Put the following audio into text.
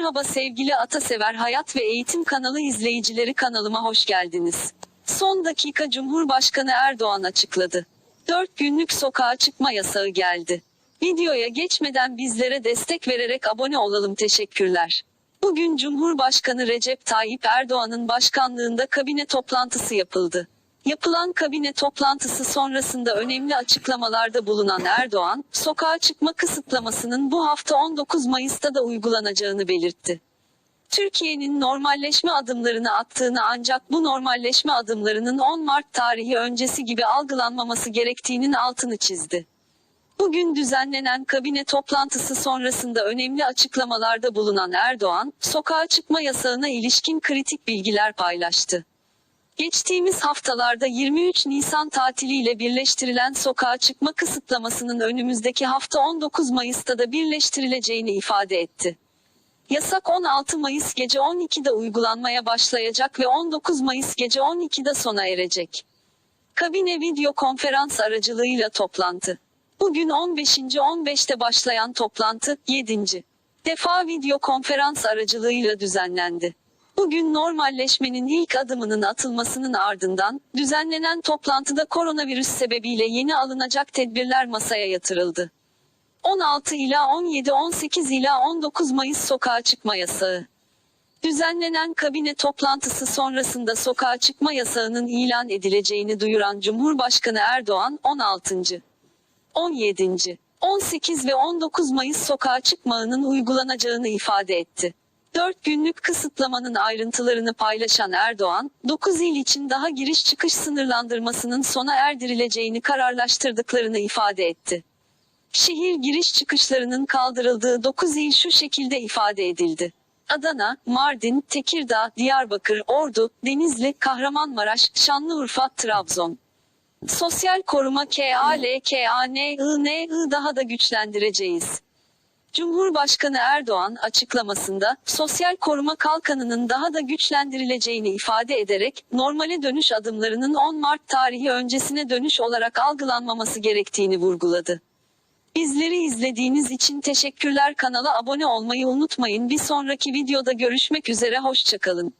Merhaba sevgili Atasever Hayat ve Eğitim kanalı izleyicileri kanalıma hoş geldiniz. Son dakika Cumhurbaşkanı Erdoğan açıkladı. 4 günlük sokağa çıkma yasağı geldi. Videoya geçmeden bizlere destek vererek abone olalım teşekkürler. Bugün Cumhurbaşkanı Recep Tayyip Erdoğan'ın başkanlığında kabine toplantısı yapıldı. Yapılan kabine toplantısı sonrasında önemli açıklamalarda bulunan Erdoğan, sokağa çıkma kısıtlamasının bu hafta 19 Mayıs'ta da uygulanacağını belirtti. Türkiye'nin normalleşme adımlarını attığını ancak bu normalleşme adımlarının 10 Mart tarihi öncesi gibi algılanmaması gerektiğinin altını çizdi. Bugün düzenlenen kabine toplantısı sonrasında önemli açıklamalarda bulunan Erdoğan, sokağa çıkma yasağına ilişkin kritik bilgiler paylaştı. Geçtiğimiz haftalarda 23 Nisan tatiliyle birleştirilen sokağa çıkma kısıtlamasının önümüzdeki hafta 19 Mayıs'ta da birleştirileceğini ifade etti. Yasak 16 Mayıs gece 12'de uygulanmaya başlayacak ve 19 Mayıs gece 12'de sona erecek. Kabine video konferans aracılığıyla toplantı. Bugün 15. 15'te başlayan toplantı 7. defa video konferans aracılığıyla düzenlendi. Bugün normalleşmenin ilk adımının atılmasının ardından düzenlenen toplantıda koronavirüs sebebiyle yeni alınacak tedbirler masaya yatırıldı. 16 ila 17 18 ila 19 Mayıs sokağa çıkma yasağı. Düzenlenen kabine toplantısı sonrasında sokağa çıkma yasağının ilan edileceğini duyuran Cumhurbaşkanı Erdoğan 16. 17. 18 ve 19 Mayıs sokağa çıkmağının uygulanacağını ifade etti. 4 günlük kısıtlamanın ayrıntılarını paylaşan Erdoğan, 9 il için daha giriş çıkış sınırlandırmasının sona erdirileceğini kararlaştırdıklarını ifade etti. Şehir giriş çıkışlarının kaldırıldığı 9 il şu şekilde ifade edildi. Adana, Mardin, Tekirdağ, Diyarbakır, Ordu, Denizli, Kahramanmaraş, Şanlıurfa, Trabzon. Sosyal koruma KALKANI daha da güçlendireceğiz. Cumhurbaşkanı Erdoğan açıklamasında sosyal koruma kalkanının daha da güçlendirileceğini ifade ederek normale dönüş adımlarının 10 Mart tarihi öncesine dönüş olarak algılanmaması gerektiğini vurguladı. Bizleri izlediğiniz için teşekkürler kanala abone olmayı unutmayın bir sonraki videoda görüşmek üzere hoşçakalın.